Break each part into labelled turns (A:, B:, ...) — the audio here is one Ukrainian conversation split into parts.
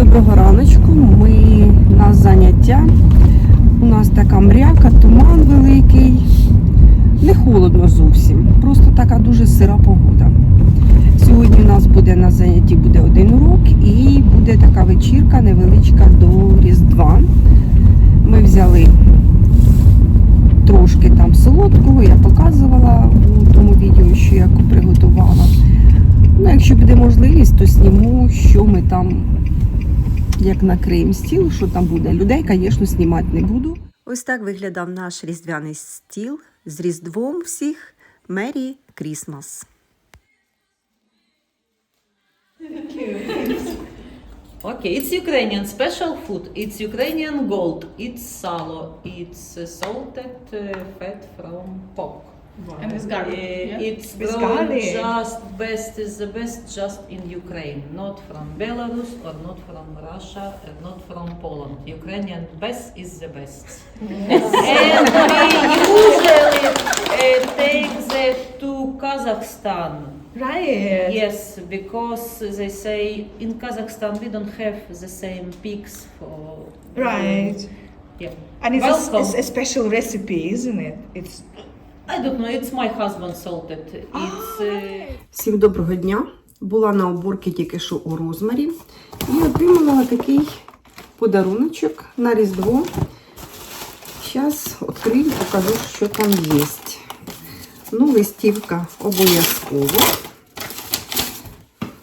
A: Доброго раночку. Ми на заняття. У нас така мряка, туман великий. Не холодно зовсім. Просто така дуже сира погода. Сьогодні у нас буде на занятті буде один урок і буде така вечірка невеличка до Різдва. Ми взяли трошки там солодкого, я показувала у тому відео, що я приготувала. Ну, якщо буде можливість, то зніму, що ми там як накриємо стіл, що там буде. Людей, звісно, знімати не буду. Ось так виглядав наш різдвяний стіл з Різдвом всіх. Мері Крісмас.
B: Okay, it's Ukrainian special food. It's Ukrainian gold. It's salo. It's salted uh, fat from pork.
C: And with garlic.
B: Uh,
C: yeah?
B: It's
C: with
B: grown
C: garlic.
B: just best is the best just in Ukraine, not from Belarus or not from Russia, and not from Poland. Ukrainian best is the best. and we usually uh, take that to Kazakhstan.
C: Right.
B: Yes, because they say in Kazakhstan we don't have the same pigs for.
C: Right.
B: Yeah.
C: And it's a,
B: Welcome.
C: it's a special recipe, isn't it? It's
B: I don't know. It's my husband salted. It's. Uh,
A: Всім доброго дня. Була на уборці тільки що у розмарі і отримала такий подаруночок на Різдво. Зараз відкрию, покажу, що там є. Ну, листівка обов'язково.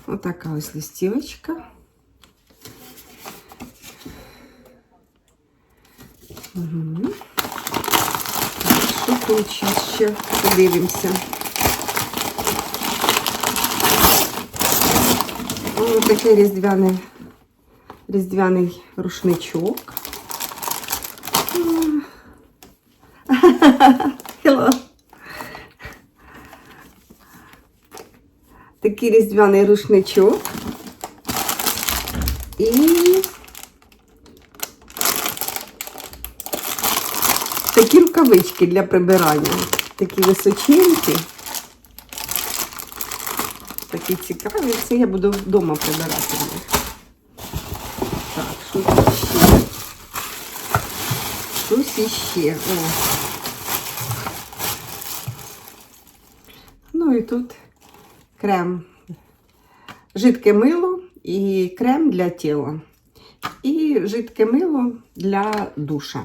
A: Отака ось листівочка. Угу. Зараз ще подивимося. Ось такий різдвяний, різдвяний рушничок. Hello. Такий різдвяний рушничок. І такі рукавички для прибирання. Такі височенькі. Такі цікаві. Це я буду вдома прибирати. Так, що тут ще? Щось іще. О. Ну і тут крем. Жидке мило і крем для тіла. І жидке мило для душа.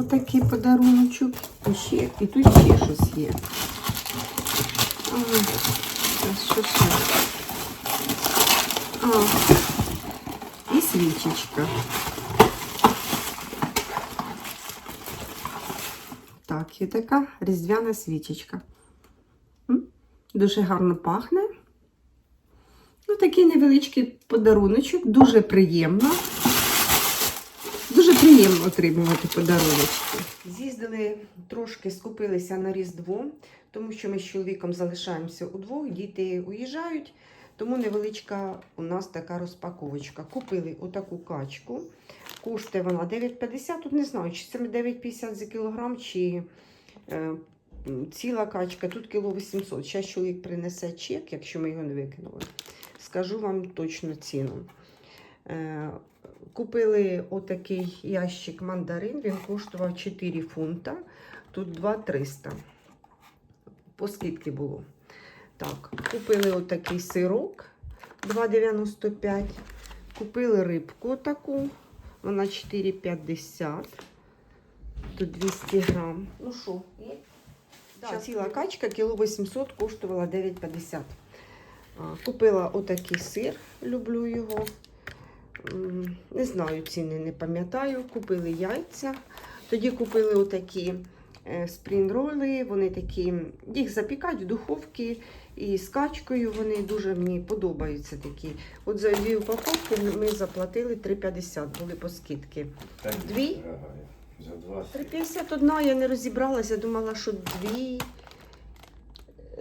A: Отакий подаруночок. І, ще, і тут ще щось є. Зараз що ще? А, і свічечка. Так, є така різдвяна свічечка. Дуже гарно пахне. Ну, такий невеличкий подаруночок, дуже приємно. Дуже отримувати подаруночки. З'їздили трошки, скупилися на Різдво, тому що ми з чоловіком залишаємося удвох, діти уїжджають, тому невеличка у нас така розпаковочка. Купили отаку качку. Коштує вона 9,50. Тут не знаю, чи це 9,50 за кілограм, чи е, ціла качка. Тут кіло 800. Зараз чоловік принесе чек, якщо ми його не викинули. Скажу вам точно ціну. Купили отакий ящик мандарин, він коштував 4 фунта, тут 2,300. По скидці було. Так, купили отакий сирок 2,95. Купили рибку таку, вона 4,50. Тут 200 грам. Ну що, є? Да, ціла качка, кіло 800, коштувала 9,50. Купила отакий сир, люблю його. Не знаю, ціни не пам'ятаю. Купили яйця. Тоді купили отакі е, спрінроли. Вони такі, їх запікають в духовці і з качкою вони дуже мені подобаються такі. От за дві упаковки ми заплатили 3,50, були по скидки. Дві?
D: За 20.
A: 3,51 я не розібралася, думала, що дві.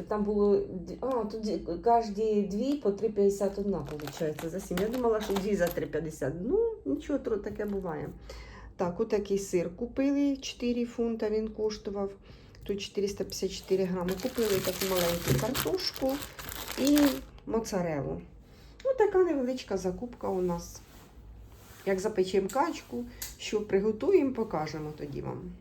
A: Там було а, тут кожні дві по 3,51 виходить за 7. Я думала, що дві за 3,50. Ну, нічого таке буває. Так, отакий сир купили 4 фунта, він коштував. Тут 454 грами. Купили таку маленьку картошку і моцарелу. Ну, така невеличка закупка у нас. Як запечемо качку, що приготуємо, покажемо тоді вам.